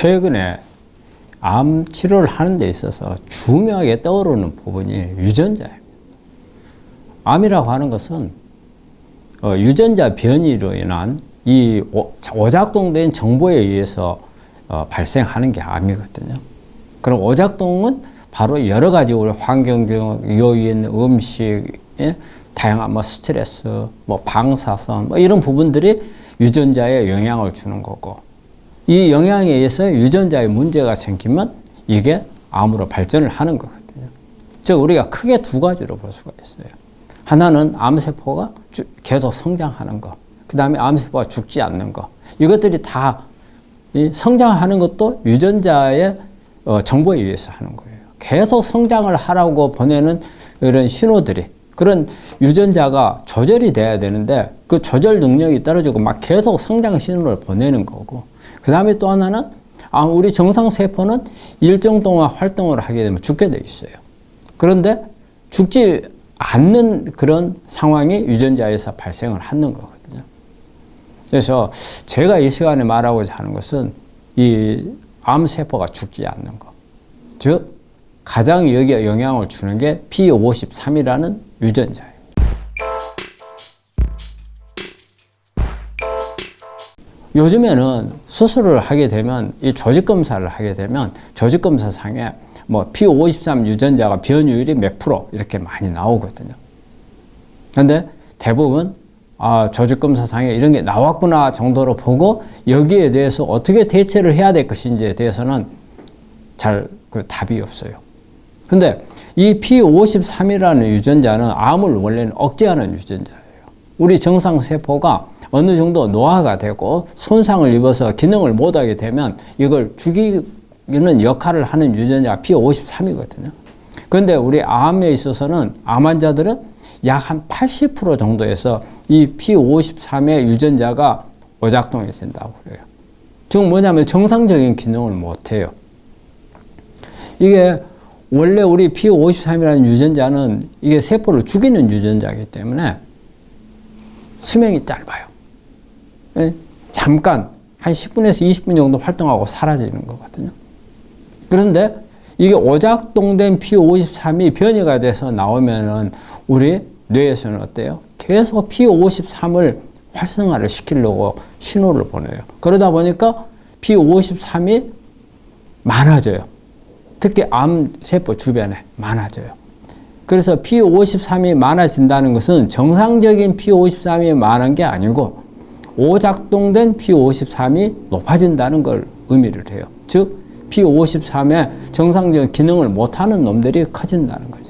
최근에 암 치료를 하는 데 있어서 중요하게 떠오르는 부분이 유전자예요. 암이라고 하는 것은 어, 유전자 변이로 인한 이 오, 오작동된 정보에 의해서 어, 발생하는 게 암이거든요. 그럼 오작동은 바로 여러 가지 우리 환경적 요인, 음식, 예? 다양한 뭐 스트레스, 뭐 방사선, 뭐 이런 부분들이 유전자에 영향을 주는 거고 이 영향에 의해서 유전자에 문제가 생기면 이게 암으로 발전을 하는 거거든요. 즉 우리가 크게 두 가지로 볼 수가 있어요. 하나는 암세포가 계속 성장하는 거, 그 다음에 암세포가 죽지 않는 거. 이것들이 다 성장하는 것도 유전자의 어, 정보에 의해서 하는 거예요. 계속 성장을 하라고 보내는 이런 신호들이 그런 유전자가 조절이 돼야 되는데 그 조절 능력이 떨어지고 막 계속 성장 신호를 보내는 거고 그 다음에 또 하나는 아 우리 정상 세포는 일정 동안 활동을 하게 되면 죽게 돼 있어요. 그런데 죽지 않는 그런 상황이 유전자에서 발생을 하는 거거든요. 그래서 제가 이 시간에 말하고자 하는 것은 이 암세포가 죽지 않는 것. 즉, 가장 여기에 영향을 주는 게 P53이라는 유전자예요. 요즘에는 수술을 하게 되면 이 조직 검사를 하게 되면 조직 검사 상에 뭐 P53 유전자가 변이율이 몇 프로 이렇게 많이 나오거든요. 근데 대부분 아, 조직 검사 상에 이런 게 나왔구나 정도로 보고 여기에 대해서 어떻게 대처를 해야 될 것인지에 대해서는 잘 그 답이 없어요. 근데 이 P53이라는 유전자는 암을 원래는 억제하는 유전자예요. 우리 정상 세포가 어느 정도 노화가 되고 손상을 입어서 기능을 못하게 되면 이걸 죽이는 역할을 하는 유전자가 P53이거든요. 그런데 우리 암에 있어서는 암 환자들은 약 한 80% 정도에서 이 P53의 유전자가 오작동이 된다고 그래요. 즉 뭐냐면 정상적인 기능을 못해요. 이게 원래 우리 P53이라는 유전자는 이게 세포를 죽이는 유전자이기 때문에 수명이 짧아요. 예? 잠깐 한 10분에서 20분 정도 활동하고 사라지는 거거든요. 그런데 이게 오작동된 P53이 변이가 돼서 나오면은 우리 뇌에서는 어때요? 계속 P53을 활성화를 시키려고 신호를 보내요. 그러다 보니까 P53이 많아져요. 특히 암세포 주변에 많아져요. 그래서 P53이 많아진다는 것은 정상적인 P53이 많은 게 아니고 오작동된 P53이 높아진다는 걸 의미를 해요. 즉, P53의 정상적인 기능을 못하는 놈들이 커진다는 거죠.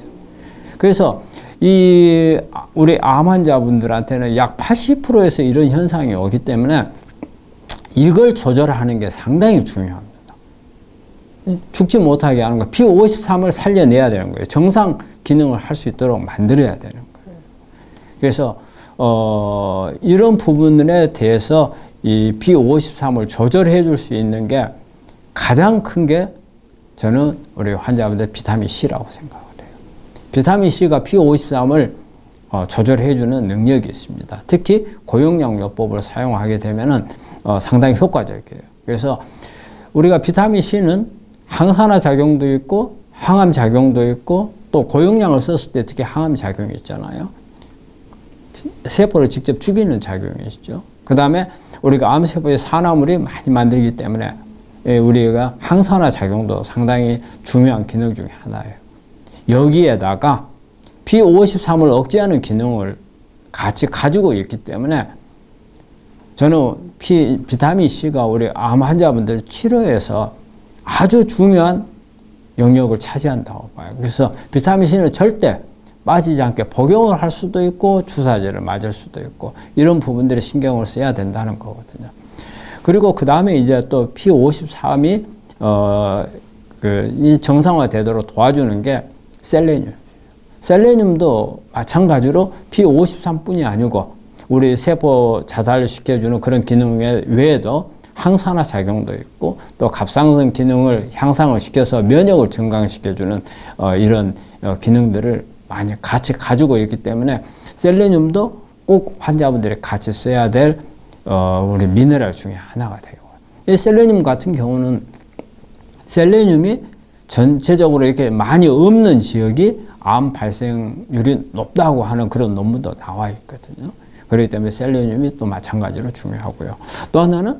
그래서 이 우리 암 환자분들한테는 약 80%에서 이런 현상이 오기 때문에 이걸 조절하는 게 상당히 중요합니다. 죽지 못하게 하는 거. P53을 살려내야 되는 거예요. 정상 기능을 할 수 있도록 만들어야 되는 거예요. 그래서 어, 이런 부분에 대해서 이 P53을 조절해 줄 수 있는 게 가장 큰 게 저는 우리 환자분들 비타민 C라고 생각을 해요. 비타민 C가 P53을 어, 조절해 주는 능력이 있습니다. 특히 고용량 요법을 사용하게 되면은 어, 상당히 효과적이에요. 그래서 우리가 비타민 C는 항산화 작용도 있고 항암 작용도 있고 또 고용량을 썼을 때 특히 항암 작용이 있잖아요. 세포를 직접 죽이는 작용이 있죠. 그 다음에 우리가 암세포의 산화물이 많이 만들기 때문에 예, 우리가 항산화 작용도 상당히 중요한 기능 중에 하나예요. 여기에다가 P53을 억제하는 기능을 같이 가지고 있기 때문에 저는 피, 비타민 C가 우리 암 환자분들 치료에서 아주 중요한 영역을 차지한다고 봐요. 그래서 비타민 C는 절대 빠지지 않게 복용을 할 수도 있고 주사제를 맞을 수도 있고 이런 부분들에 신경을 써야 된다는 거거든요. 그리고 그 다음에 이제 또 P53이 어, 그, 이 정상화 되도록 도와주는 게 셀레늄. 셀레늄도 마찬가지로 P53뿐이 아니고 우리 세포 자살을 시켜주는 그런 기능 외에도 항산화 작용도 있고 또 갑상선 기능을 향상을 시켜서 면역을 증강시켜주는 어, 이런 어, 기능들을 많이 같이 가지고 있기 때문에 셀레늄도 꼭 환자분들이 같이 써야 될 어, 우리 미네랄 중에 하나가 되고 이 셀레늄 같은 경우는 셀레늄이 전체적으로 이렇게 많이 없는 지역이 암 발생률이 높다고 하는 그런 논문도 나와 있거든요. 그렇기 때문에 셀레늄이 또 마찬가지로 중요하고요. 또 하나는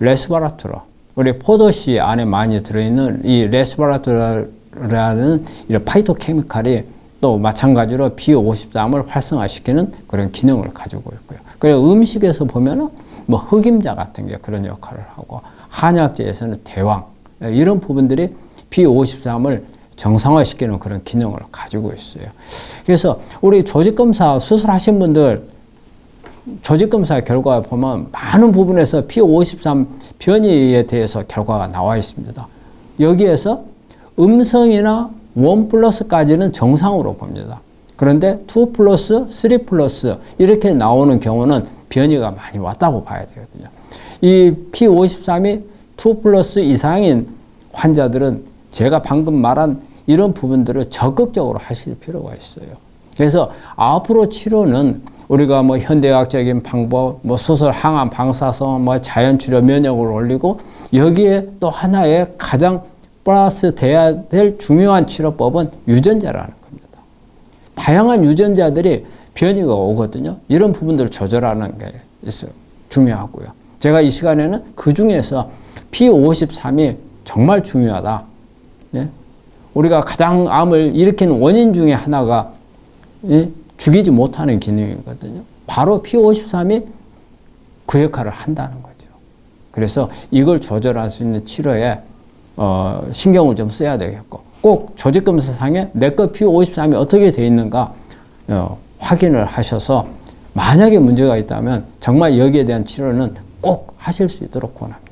레스바라트로 우리 포도씨 안에 많이 들어있는 이 레스바라트라는 이런 파이토케미칼이 또 마찬가지로 B53을 활성화시키는 그런 기능을 가지고 있고요. 그리고 음식에서 보면은 뭐 흑임자 같은 게 그런 역할을 하고 한약재에서는 대왕 이런 부분들이 B53을 정상화시키는 그런 기능을 가지고 있어요. 그래서 우리 조직검사 수술하신 분들 조직검사 결과 보면 많은 부분에서 P53 변이에 대해서 결과가 나와 있습니다. 여기에서 음성이나 1 플러스까지는 정상으로 봅니다. 그런데 2 플러스, 3 플러스 이렇게 나오는 경우는 변이가 많이 왔다고 봐야 되거든요. 이 P53이 2 플러스 이상인 환자들은 제가 방금 말한 이런 부분들을 적극적으로 하실 필요가 있어요. 그래서 앞으로 치료는 우리가 뭐 현대학적인 방법, 뭐 수술, 항암, 방사선, 뭐 자연 치료 면역을 올리고 여기에 또 하나의 가장 플러스 돼야 될 중요한 치료법은 유전자라는 겁니다. 다양한 유전자들이 변이가 오거든요. 이런 부분들을 조절하는 게 있어요. 중요하고요. 제가 이 시간에는 그 중에서 P53이 정말 중요하다. 예? 우리가 가장 암을 일으키는 원인 중에 하나가 예? 죽이지 못하는 기능이거든요. 바로 P53이 그 역할을 한다는 거죠. 그래서 이걸 조절할 수 있는 치료에 어, 신경을 좀 써야 되겠고 꼭 조직검사상에 내거 P53이 어떻게 돼 있는가 어, 확인을 하셔서 만약에 문제가 있다면 정말 여기에 대한 치료는 꼭 하실 수 있도록 권합니다.